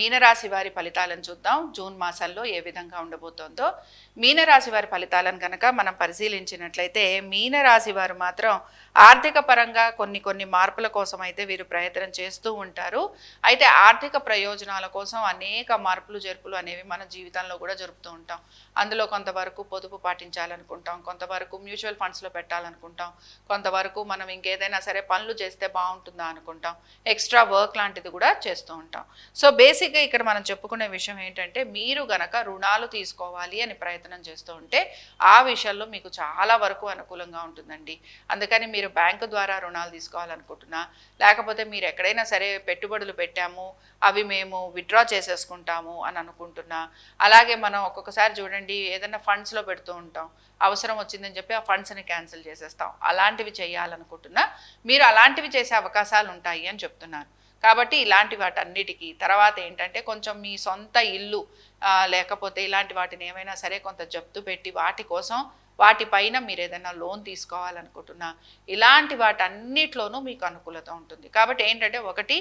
మీనరాశి వారి ఫలితాలను చూద్దాం. జూన్ మాసంలో ఏ విధంగా ఉండబోతోందో మీనరాశి వారి ఫలితాలను కనుక మనం పరిశీలించినట్లయితే మీనరాశి వారు మాత్రం ఆర్థిక పరంగా కొన్ని కొన్ని మార్పుల కోసం అయితే వీరు ప్రయత్నం చేస్తూ ఉంటారు. అయితే ఆర్థిక ప్రయోజనాల కోసం అనేక మార్పులు జరుపులు అనేవి మన జీవితంలో కూడా జరుపుతూ ఉంటాం. అందులో కొంతవరకు పొదుపు పాటించాలనుకుంటాం. కొంతవరకు మ్యూచువల్ ఫండ్స్లో పెట్టాలనుకుంటాం. కొంతవరకు మనం ఇంకేదైనా సరే పనులు చేస్తే బాగుంటుందా అనుకుంటాం. ఎక్స్ట్రా వర్క్ లాంటిది కూడా చేస్తూ ఉంటాం. సో బేసిక్ బేసిక్గా ఇక్కడ మనం చెప్పుకునే విషయం ఏంటంటే మీరు గనక రుణాలు తీసుకోవాలి అని ప్రయత్నం చేస్తూ ఉంటే ఆ విషయంలో మీకు చాలా వరకు అనుకూలంగా ఉంటుందండి. అందుకని మీరు బ్యాంకు ద్వారా రుణాలు తీసుకోవాలనుకుంటున్నా లేకపోతే మీరు ఎక్కడైనా సరే పెట్టుబడులు పెట్టాము అవి మేము విత్డ్రా చేసేసుకుంటాము అని అనుకుంటున్నా అలాగే మనం ఒక్కొక్కసారి చూడండి ఏదైనా ఫండ్స్లో పెడుతూ ఉంటాం అవసరం వచ్చిందని చెప్పి ఆ ఫండ్స్ని క్యాన్సిల్ చేసేస్తాం. అలాంటివి చేయాలనుకుంటున్నా మీరు అలాంటివి చేసే అవకాశాలు ఉంటాయి అని చెప్తున్నాను కాబట్టి ఇలాంటి వాటన్నిటికీ. తర్వాత ఏంటంటే కొంచెం మీ సొంత ఇల్లు లేకపోతే ఇలాంటి వాటిని ఏమైనా సరే కొంత జప్తు పెట్టి వాటి కోసం వాటిపైన మీరు ఏదైనా లోన్ తీసుకోవాలనుకుంటున్నా. ఇలాంటి వాటన్నిటిలోనూ మీకు అనుకూలత ఉంటుంది. కాబట్టి ఏంటంటే ఒకటి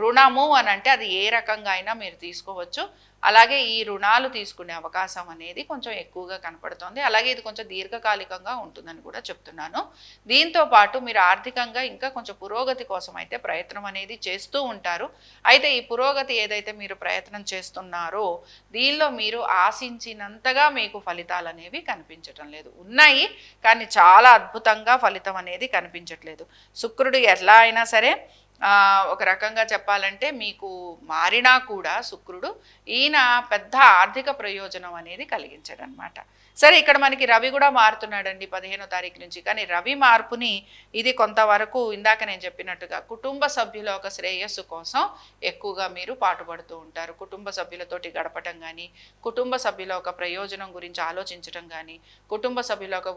రుణము అని అంటే అది ఏ రకంగా అయినా మీరు తీసుకోవచ్చు. అలాగే ఈ రుణాలు తీసుకునే అవకాశం అనేది కొంచెం ఎక్కువగా కనపడుతోంది. అలాగే ఇది కొంచెం దీర్ఘకాలికంగా ఉంటుందని కూడా చెప్తున్నాను. దీంతో పాటు మీరు ఆర్థికంగా ఇంకా కొంచెం పురోగతి కోసం అయితే ప్రయత్నం అనేది చేస్తూ ఉంటారు. అయితే ఈ పురోగతి ఏదైతే మీరు ప్రయత్నం చేస్తున్నారో దీనిలో మీరు ఆశించినంతగా మీకు ఫలితాలు అనేవి కనిపించటం లేదు. ఉన్నాయి కానీ చాలా అద్భుతంగా ఫలితం అనేది కనిపించట్లేదు. శుక్రుడు ఎలా అయినా సరే ఒక రకంగా చెప్పాలంటే మీకు మారినా కూడా శుక్రుడు ఈయన పెద్ద ఆర్థిక ప్రయోజనం అనేది కలిగించడనమాట. సరే ఇక్కడ మనకి రవి కూడా మారుతున్నాడండి పదిహేనో తారీఖు నుంచి. కానీ రవి మార్పుని ఇది కొంతవరకు ఇందాక నేను చెప్పినట్టుగా కుటుంబ సభ్యుల ఒక శ్రేయస్సు కోసం ఎక్కువగా మీరు పాటుపడుతూ ఉంటారు. కుటుంబ సభ్యులతోటి గడపటం కానీ కుటుంబ సభ్యుల ఒక ప్రయోజనం గురించి ఆలోచించడం కానీ కుటుంబ సభ్యుల ఒక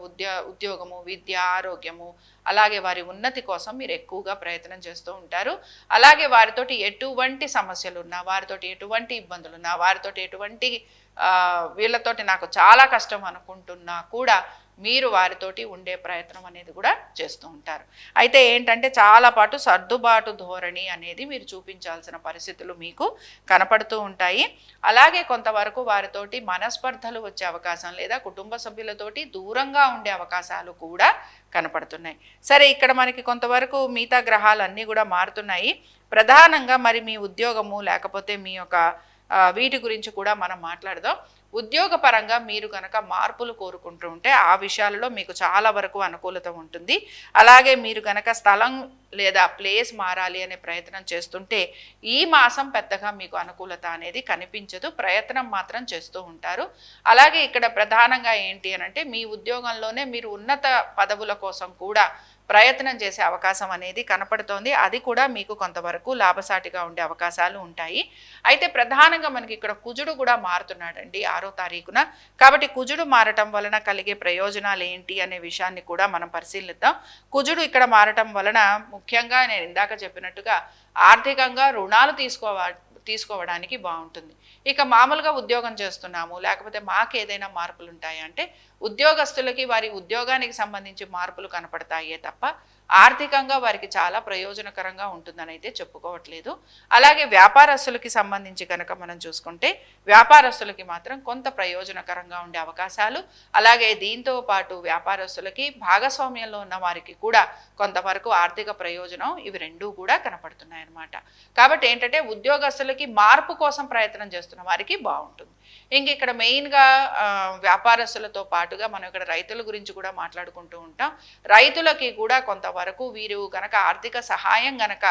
ఉద్యోగము విద్య ఆరోగ్యము అలాగే వారి ఉన్నతి కోసం మీరు ఎక్కువగా ప్రయత్నం చేస్తూ ఉంటారు. అలాగే వారితోటి ఎటువంటి సమస్యలు ఉన్నా వారితోటి ఎటువంటి ఇబ్బందులు ఉన్నా వారితోటి ఎటువంటి వీళ్ళతోటి నాకు చాలా కష్టం అనుకుంటున్నా కూడా మీరు వారితోటి ఉండే ప్రయత్నం అనేది కూడా చేస్తూ ఉంటారు. అయితే ఏంటంటే చాలా పాటు సర్దుబాటు ధోరణి అనేది మీరు చూపించాల్సిన పరిస్థితులు మీకు కనపడుతూ ఉంటాయి. అలాగే కొంతవరకు వారితోటి మనస్పర్ధలు వచ్చే అవకాశం లేదా కుటుంబ సభ్యులతోటి దూరంగా ఉండే అవకాశాలు కూడా కనపడుతున్నాయి. సరే ఇక్కడ మనకి కొంతవరకు మిగతా గ్రహాలన్నీ కూడా మారుతున్నాయి. ప్రధానంగా మరి మీ ఉద్యోగము లేకపోతే మీ యొక్క వీటి గురించి కూడా మనం మాట్లాడదాం. ఉద్యోగపరంగా మీరు కనుక మార్పులు కోరుకుంటూ ఉంటే ఆ విషయాలలో మీకు చాలా వరకు అనుకూలత ఉంటుంది. అలాగే మీరు కనుక స్థలం లేదా ప్లేస్ మారాలి అనే ప్రయత్నం చేస్తుంటే ఈ మాసం పెద్దగా మీకు అనుకూలత అనేది కనిపించదు. ప్రయత్నం మాత్రం చేస్తూ ఉంటారు. అలాగే ఇక్కడ ప్రధానంగా ఏంటి అని అంటే మీ ఉద్యోగంలోనే మీరు ఉన్నత పదవుల కోసం కూడా ప్రయత్నం చేసే అవకాశం అనేది కనపడుతోంది. అది కూడా మీకు కొంతవరకు లాభసాటిగా ఉండే అవకాశాలు ఉంటాయి. అయితే ప్రధానంగా మనకి ఇక్కడ కుజుడు కూడా మారుతున్నాడండి ఆరో తారీఖున. కాబట్టి కుజుడు మారటం వలన కలిగే ప్రయోజనాలు ఏంటి అనే విషయాన్ని కూడా మనం పరిశీలిద్దాం. కుజుడు ఇక్కడ మారటం వలన ముఖ్యంగా నేను ఇందాక చెప్పినట్టుగా ఆర్థికంగా రుణాలు తీసుకోవా తీసుకోవడానికి బాగుంటుంది. ఇక మామూలుగా ఉద్యోగం చేస్తున్నాము లేకపోతే మాకు ఏదైనా మార్పులు ఉంటాయంటే ఉద్యోగస్తులకి వారి ఉద్యోగానికి సంబంధించి మార్పులు కనపడతాయే తప్ప ఆర్థికంగా వారికి చాలా ప్రయోజనకరంగా ఉంటుందని అయితే చెప్పుకోవట్లేదు. అలాగే వ్యాపారస్తులకి సంబంధించి కనుక మనం చూసుకుంటే వ్యాపారస్తులకి మాత్రం కొంత ప్రయోజనకరంగా ఉండే అవకాశాలు అలాగే దీంతో పాటు వ్యాపారస్తులకి భాగస్వామ్యంలో ఉన్న వారికి కూడా కొంతవరకు ఆర్థిక ప్రయోజనం ఇవి రెండూ కూడా కనపడుతున్నాయన్నమాట. కాబట్టి ఏంటంటే ఉద్యోగస్తులకి మార్పు కోసం ప్రయత్నం చేస్తున్న వారికి బాగుంటుంది. ఇంక ఇక్కడ మెయిన్గా వ్యాపారస్తులతో పాటుగా మనం ఇక్కడ రైతుల గురించి కూడా మాట్లాడుకుంటూ ఉంటాం. రైతులకి కూడా కొంతవరకు వీరు గనక ఆర్థిక సహాయం గనక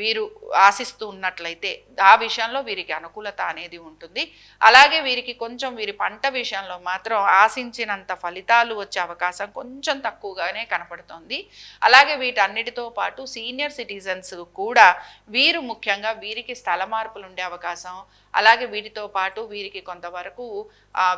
వీరు ఆశిస్తూ ఉన్నట్లయితే ఆ విషయంలో వీరికి అనుకూలత అనేది ఉంటుంది. అలాగే వీరికి కొంచెం వీరి పంట విషయంలో మాత్రం ఆశించినంత ఫలితాలు వచ్చే అవకాశం కొంచెం తక్కువగానే కనపడుతుంది. అలాగే వీటన్నిటితో పాటు సీనియర్ సిటిజన్స్ కూడా వీరు ముఖ్యంగా వీరికి స్థల మార్పులు ఉండే అవకాశం అలాగే వీటితో పాటు వీరికి కొంతవరకు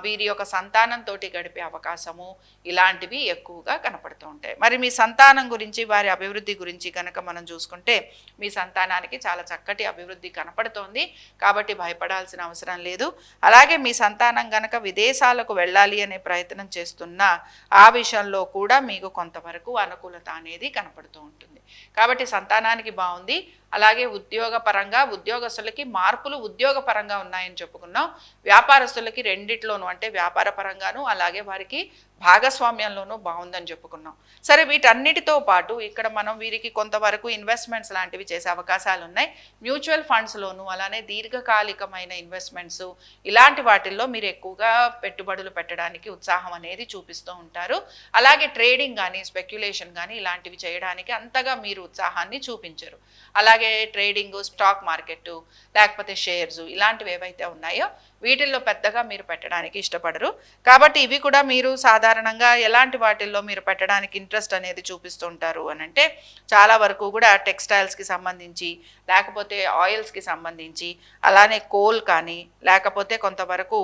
వీరి యొక్క సంతానంతో గడిపే అవకాశము ఇలాంటివి ఎక్కువగా కనపడుతూ ఉంటాయి. మరి మీ సంతానం గురించి వారి అభివృద్ధి గురించి కనుక మనం చూసుకుంటే మీ సంతానానికి చాలా చక్కటి అభివృద్ధి కనపడుతోంది. కాబట్టి భయపడాల్సిన అవసరం లేదు. అలాగే మీ సంతానం గనక విదేశాలకు వెళ్ళాలి అనే ప్రయత్నం చేస్తున్నా ఆ విషయంలో కూడా మీకు కొంతవరకు అనుకూలత అనేది కనపడుతూ ఉంటుంది. కాబట్టి సంతానానికి బాగుంది. అలాగే ఉద్యోగపరంగా ఉద్యోగస్తులకి మార్పులు ఉద్యోగపరంగా పరంగా ఉన్నాయని చెప్పుకున్నాం. వ్యాపారస్తులకి రెండిట్లోనూ అంటే వ్యాపార పరంగాను అలాగే వారికి భాగస్వామ్యంలోనూ బాగుందని చెప్పుకున్నాం. సరే వీటన్నిటితో పాటు ఇక్కడ మనం వీరికి కొంతవరకు ఇన్వెస్ట్మెంట్స్ లాంటివి చేసే అవకాశాలు ఉన్నాయి మ్యూచువల్ ఫండ్స్లోను అలానే దీర్ఘకాలికమైన ఇన్వెస్ట్మెంట్స్ ఇలాంటి వాటిల్లో మీరు ఎక్కువగా పెట్టుబడులు పెట్టడానికి ఉత్సాహం అనేది చూపిస్తూ ఉంటారు. అలాగే ట్రేడింగ్ కానీ స్పెక్యులేషన్ కానీ ఇలాంటివి చేయడానికి అంతగా మీరు ఉత్సాహాన్ని చూపించరు. అలాగే ట్రేడింగ్ స్టాక్ మార్కెట్ లేకపోతే షేర్స్ ఇలాంటివి ఏవైతే ఉన్నాయో వీటిల్లో పెద్దగా మీరు పెట్టడానికి ఇష్టపడరు. కాబట్టి ఇవి కూడా మీరు సాధారణ సాధారణంగా ఎలాంటి వాటిల్లో మీరు పెట్టడానికి ఇంట్రెస్ట్ అనేది చూపిస్తుంటారు అని అంటే చాలా వరకు కూడా టెక్స్టైల్స్కి సంబంధించి లేకపోతే ఆయిల్స్కి సంబంధించి అలానే కోల్ కానీ లేకపోతే కొంతవరకు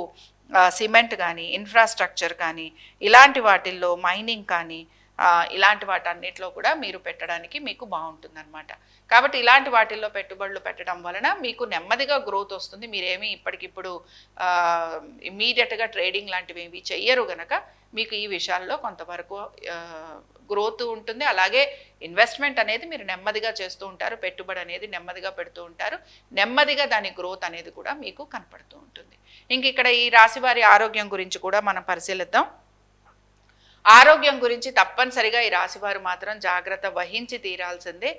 సిమెంట్ కానీ ఇన్ఫ్రాస్ట్రక్చర్ కానీ ఇలాంటి వాటిల్లో మైనింగ్ కానీ ఇలాంటి వాటన్నిటిలో కూడా మీరు పెట్టడానికి మీకు బాగుంటుందన్నమాట. కాబట్టి ఇలాంటి వాటిల్లో పెట్టుబడులు పెట్టడం వలన మీకు నెమ్మదిగా గ్రోత్ వస్తుంది. మీరేమి ఇప్పటికిప్పుడు ఇమీడియట్గా ట్రేడింగ్ లాంటివి ఏవి చెయ్యరు గనక మీకు ఈ విషయాల్లో కొంతవరకు గ్రోత్ ఉంటుంది. అలాగే ఇన్వెస్ట్మెంట్ అనేది మీరు నెమ్మదిగా చేస్తూ ఉంటారు. పెట్టుబడి అనేది నెమ్మదిగా పెడుతూ ఉంటారు. నెమ్మదిగా దాని గ్రోత్ అనేది కూడా మీకు కనపడుతూ ఉంటుంది. ఇంక ఇక్కడ ఈ రాశి వారి ఆరోగ్యం గురించి కూడా మనం పరిశీలిద్దాం. ఆరోగ్యం గురించి తప్పనిసరిగా ఈ రాశివారు మాత్రం జాగ్రత్త వహించి తీరాల్సిందే.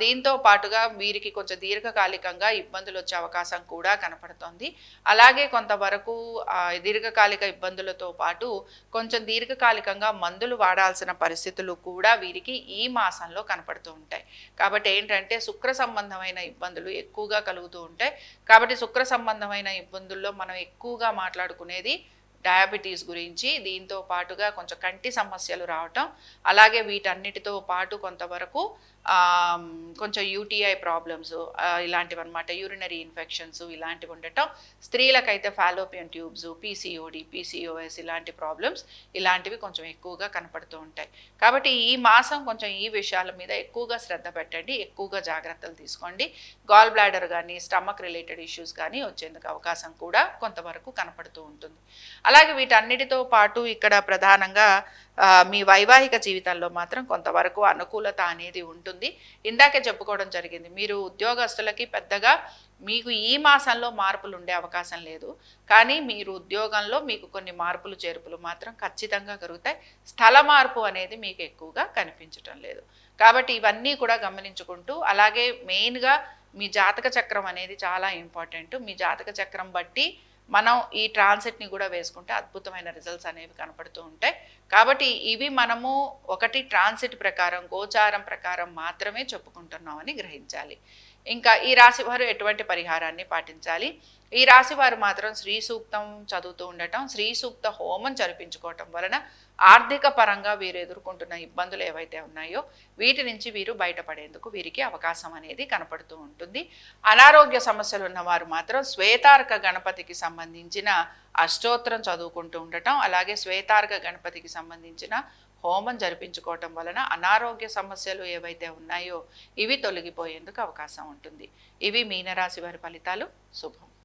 దీంతో పాటుగా వీరికి కొంచెం దీర్ఘకాలికంగా ఇబ్బందులు వచ్చే అవకాశం కూడా కనపడుతోంది. అలాగే కొంతవరకు దీర్ఘకాలిక ఇబ్బందులతో పాటు కొంచెం దీర్ఘకాలికంగా మందులు వాడాల్సిన పరిస్థితులు కూడా వీరికి ఈ మాసంలో కనపడుతూ ఉంటాయి. కాబట్టి ఏంటంటే శుక్ర సంబంధమైన ఇబ్బందులు ఎక్కువగా కలుగుతూ ఉంటాయి. కాబట్టి శుక్ర సంబంధమైన ఇబ్బందుల్లో మనం ఎక్కువగా మాట్లాడుకునేది డయాబెటీస్ గురించి దీంతో పాటుగా కొంచెం కంటి సమస్యలు రావటం అలాగే వీటన్నిటితో పాటు కొంతవరకు కొంచెం యూటీఐ ప్రాబ్లమ్స్ ఇలాంటివి అనమాట యూరినరీ ఇన్ఫెక్షన్స్ ఇలాంటివి ఉండటం స్త్రీలకైతే ఫాలోపియన్ ట్యూబ్స్ పీసీఓడి పీసీఓఎస్ ఇలాంటి ప్రాబ్లమ్స్ ఇలాంటివి కొంచెం ఎక్కువగా కనపడుతూ ఉంటాయి. కాబట్టి ఈ మాసం కొంచెం ఈ విషయాల మీద ఎక్కువగా శ్రద్ధ పెట్టండి ఎక్కువగా జాగ్రత్తలు తీసుకోండి. గాల్ బ్లాడర్ కానీ స్టమక్ రిలేటెడ్ ఇష్యూస్ కానీ వచ్చేందుకు అవకాశం కూడా కొంతవరకు కనపడుతూ ఉంటుంది. అలాగే వీటన్నిటితో పాటు ఇక్కడ ప్రధానంగా మీ వైవాహిక జీవితంలో మాత్రం కొంతవరకు అనుకూలత అనేది ఉంటుంది. ఇందాకే చెప్పుకోవడం జరిగింది. మీరు ఉద్యోగస్తులకి పెద్దగా మీకు ఈ మాసంలో మార్పులు ఉండే అవకాశం లేదు. కానీ మీరు ఉద్యోగంలో మీకు కొన్ని మార్పులు చేర్పులు మాత్రం ఖచ్చితంగా కలుగుతాయి. స్థల మార్పు అనేది మీకు ఎక్కువగా కనిపించటం లేదు. కాబట్టి ఇవన్నీ కూడా గమనించుకుంటూ అలాగే మెయిన్గా మీ జాతక చక్రం అనేది చాలా ఇంపార్టెంట్. మీ జాతక చక్రం బట్టి మనం ఈ ట్రాన్సిట్ని కూడా వేసుకుంటే అద్భుతమైన రిజల్ట్స్ అనేవి కనపడుతూ ఉంటాయి. కాబట్టి ఇవి మనము ఒకటి ట్రాన్సిట్ ప్రకారం గోచారం ప్రకారం మాత్రమే చెప్పుకుంటున్నామని గ్రహించాలి. ఇంకా ఈ రాశి వారు ఎటువంటి పరిహారాన్ని పాటించాలి? ఈ రాశి వారు మాత్రం శ్రీ సూక్తం చదువుతూ ఉండటం శ్రీ సూక్త హోమం జరిపించుకోవటం వలన ఆర్థిక పరంగా వీరు ఎదుర్కొంటున్న ఇబ్బందులు ఏవైతే ఉన్నాయో వీటి నుంచి వీరు బయటపడేందుకు వీరికి అవకాశం అనేది కనపడుతూ ఉంటుంది. అనారోగ్య సమస్యలు ఉన్నవారు మాత్రం శ్వేతార్క గణపతికి సంబంధించిన అష్టోత్తరం చదువుకుంటూ ఉండటం అలాగే శ్వేతార్క గణపతికి సంబంధించిన హోమం జరిపించుకోవటం వలన అనారోగ్య సమస్యలు ఏవైతే ఉన్నాయో ఇవి తొలగిపోయేందుకు అవకాశం ఉంటుంది. ఇవి మీనరాశి వారి ఫలితాలు. శుభం.